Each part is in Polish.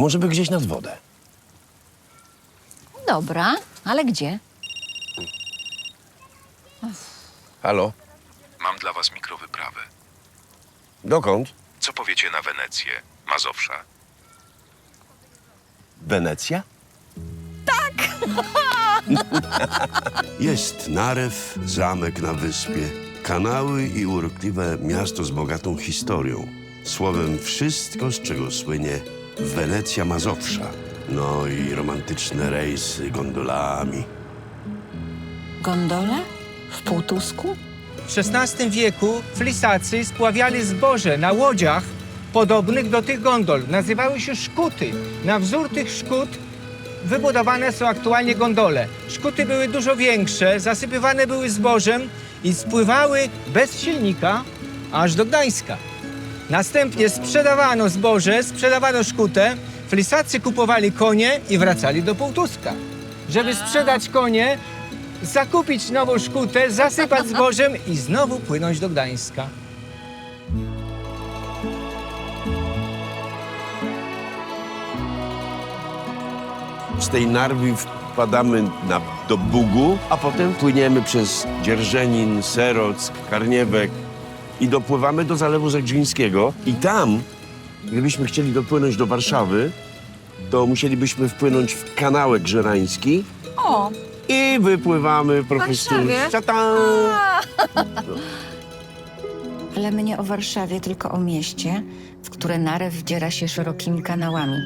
A może by gdzieś nad wodę? Dobra, ale gdzie? Halo? Mam dla was mikrowyprawę. Dokąd? Co powiecie na Wenecję, Mazowsza? Wenecja? Jest Narew, zamek na wyspie, kanały i urokliwe miasto z bogatą historią. Słowem wszystko, z czego słynie Wenecja Mazowsza. No i romantyczne rejsy gondolami. Gondole? W Półtusku? W XVI wieku flisacy spławiali zboże na łodziach podobnych do tych gondol. Nazywały się szkuty. Na wzór tych szkut wybudowane są aktualnie gondole. Szkuty były dużo większe, zasypywane były zbożem i spływały bez silnika aż do Gdańska. Następnie sprzedawano zboże, sprzedawano szkutę, flisacy kupowali konie i wracali do Półtuska. Żeby sprzedać konie, zakupić nową szkutę, zasypać zbożem i znowu płynąć do Gdańska. Z tej Narwi wpadamy na, do Bugu, a potem płyniemy przez Dzierżenin, Serock, Karniewek i dopływamy do Zalewu Zegrzyńskiego. I tam, gdybyśmy chcieli dopłynąć do Warszawy, to musielibyśmy wpłynąć w kanałek żerański O, i wypływamy prostu... Warszawie? Ciata! ale my nie o Warszawie, tylko o mieście, w które Narew wdziera się szerokimi kanałami.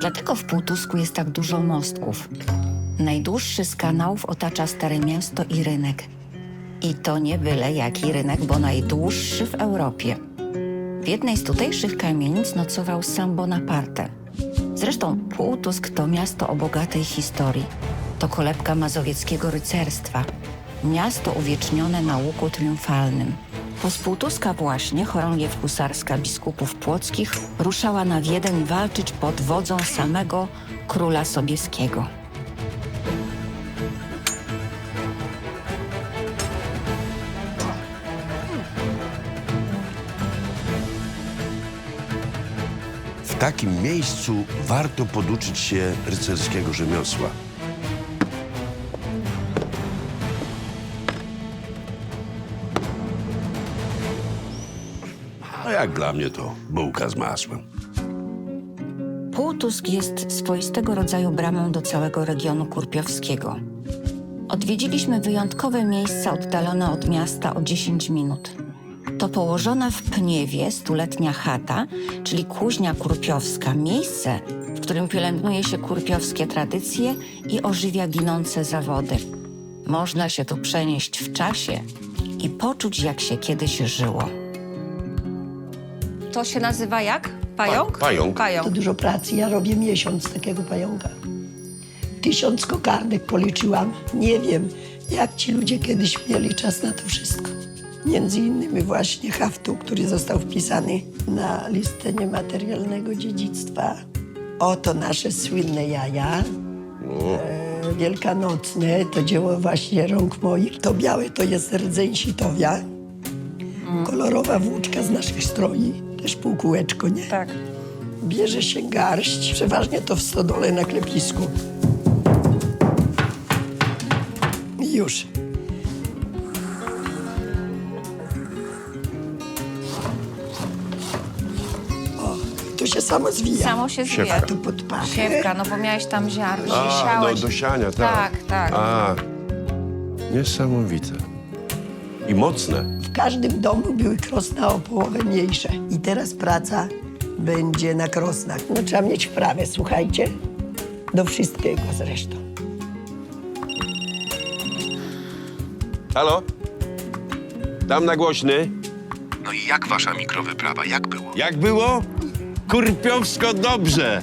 Dlatego w Półtusku jest tak dużo mostków. Najdłuższy z kanałów otacza Stare Miasto i rynek. I to nie byle jaki rynek, bo najdłuższy w Europie. W jednej z tutejszych kamienic nocował sam Bonaparte. Zresztą Półtusk to miasto o bogatej historii. To kolebka mazowieckiego rycerstwa. Miasto uwiecznione na łuku triumfalnym. Po Półtuska właśnie chorągiew husarska biskupów płockich ruszała na Wiedeń walczyć pod wodzą samego króla Sobieskiego. W takim miejscu warto poduczyć się rycerskiego rzemiosła. A jak dla mnie to bułka z masłem. Półtusk jest swoistego rodzaju bramą do całego regionu kurpiowskiego. Odwiedziliśmy wyjątkowe miejsca oddalone od miasta o 10 minut. To położona w Pniewie stuletnia chata, czyli kuźnia kurpiowska, miejsce, w którym pielęgnuje się kurpiowskie tradycje i ożywia ginące zawody. Można się tu przenieść w czasie i poczuć, jak się kiedyś żyło. To się nazywa jak? Pająk? pająk. To dużo pracy. Ja robię miesiąc takiego pająka. Tysiąc kokardek policzyłam. Nie wiem, jak ci ludzie kiedyś mieli czas na to wszystko. Między innymi właśnie haftu, który został wpisany na listę niematerialnego dziedzictwa. Oto nasze słynne jaja. E, wielkanocne to dzieło właśnie rąk moich. To białe to jest rdzeń sitowia. Kolorowa włóczka z naszych stroi. Też półkółeczko, nie? Tak. Bierze się garść, przeważnie to w stodole na klepisku. To się samo zwija. Samo się zwija. A tu pod pachę. Siewka, no bo miałeś tam ziarno, A, do, siałeś. do siania, tak. Tak, tak. A, niesamowite. I mocne. W każdym domu były krosna o połowę mniejsze. I teraz praca będzie na krosnach. No trzeba mieć wprawę, słuchajcie. Do wszystkiego zresztą. Halo? Tam na głośny. No i jak wasza mikrowyprawa? Jak było? Jak było? kurpiowsko dobrze.